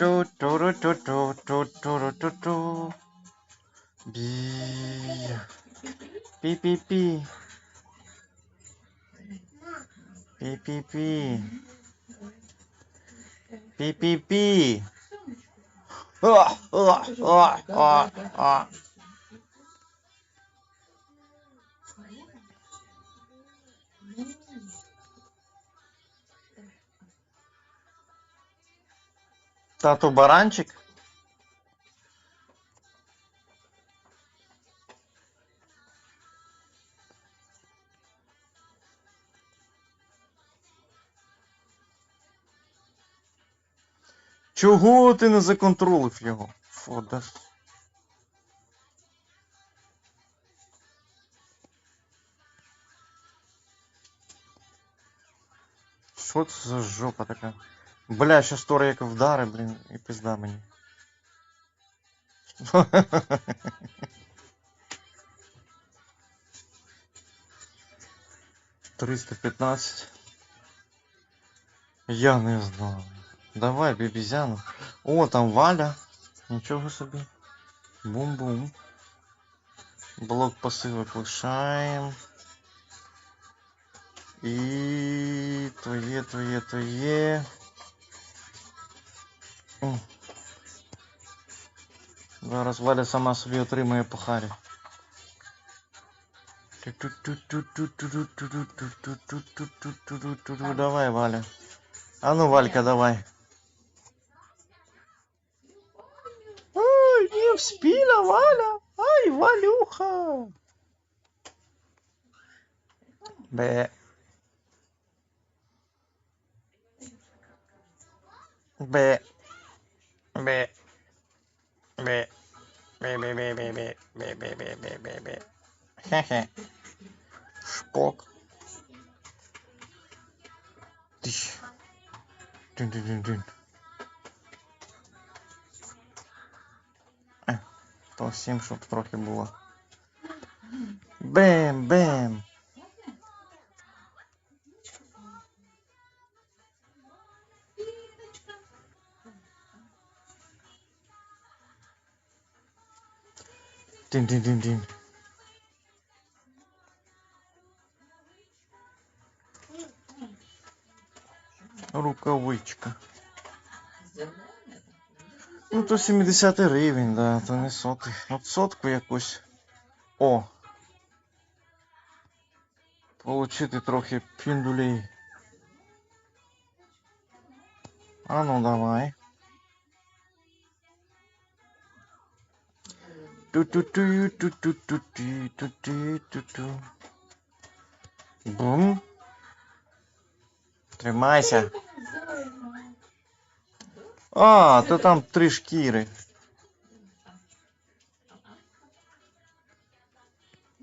Do do do do do do do do do. Bee. Bee bee bee. Bee bee bee. Bee bee bee. Ah, ah, ah, ah, ah. Тату баранчик? Чого ти не законтролив його? Фу, да. ж. Що це за жопа така? Бля, щас Тора як вдари, блін, і пизда мені. Триста пятнадцать. Я не знаю. Давай, бібізяну. О, там Валя. Нічого собі. Бум-бум. Блок посилок лишаємо. І твоє, твоє, твоє. Зараз Валя сама собі отримує по харі. Давай, Валя. А ну, Валька, давай. Ой, не вспіла, Валя. Ай, Валюха. Бе. Бе. Бе. Бе. Бе, бе, бе, бе, бе, бе, бе, бе, бе, бе, бе. Хе-хе. Шпок. Тиш. Дин-дин-дин-дин. Е, То всім, щоб трохи було. Бем, бем. Дин-дин-дин-дин. Рукавичка. Ну, то 70 рівень, да, то не сотий. От сотку якусь. О! Получити трохи піндулей. А ну давай. Бум. Тримайся. А, то там три шкіри.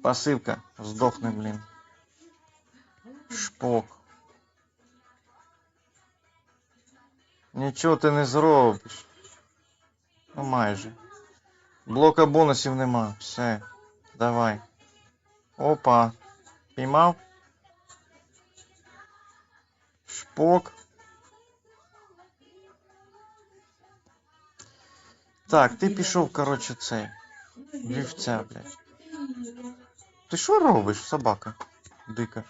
Пасивка. Здохне, блін. Шпок. Нічого ти не зробиш. Ну майже. Блока бонусів нема. Все. Давай. Опа. Піймав. Шпок. Так, ти пішов, коротше, цей. Вівця, блядь. Ти що робиш, собака? Дика.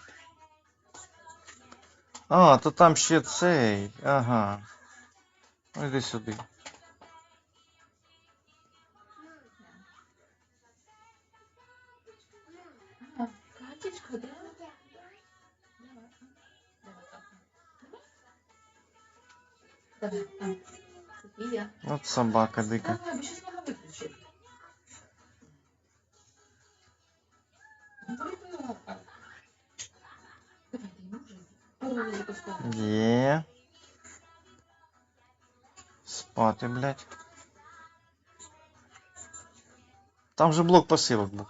А, то там ще цей. Ага. Ну іди сюди. Вже. Порвали запускати. Є. Спати, блядь. Там же блок посилок був.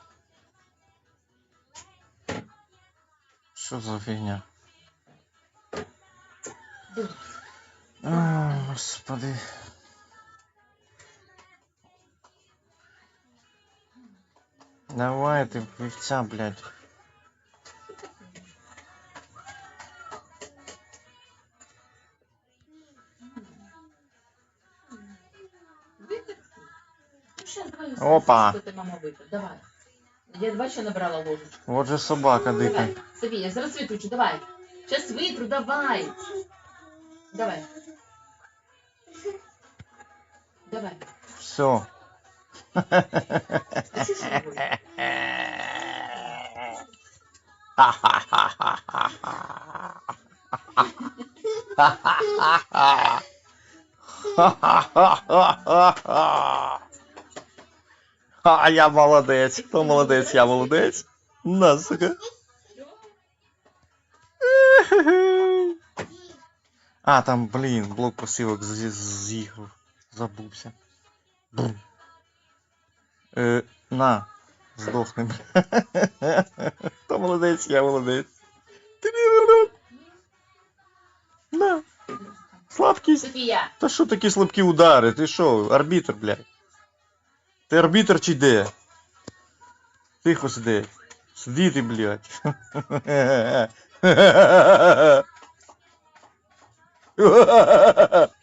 Що за фігня? Господи. Давай ты певца, блядь. Опа! Давай. Я два еще набрала ложечку. Вот же собака дыка. Давай, Софія, зараз виключу, давай. Сейчас витру, давай. Давай. Давай. Все. А я молодець. Хто молодець? Я молодець. На. А, там, блін, блок посилок з'їхав. Забувся. Бррр. Е, на, здохни. Хто молодець? Я молодець. На, слабкість. Та що такі слабкі удари? Ти що, арбітр, блядь? Ти арбітр чи де? Тихо сиди. Сиди ти, блядь.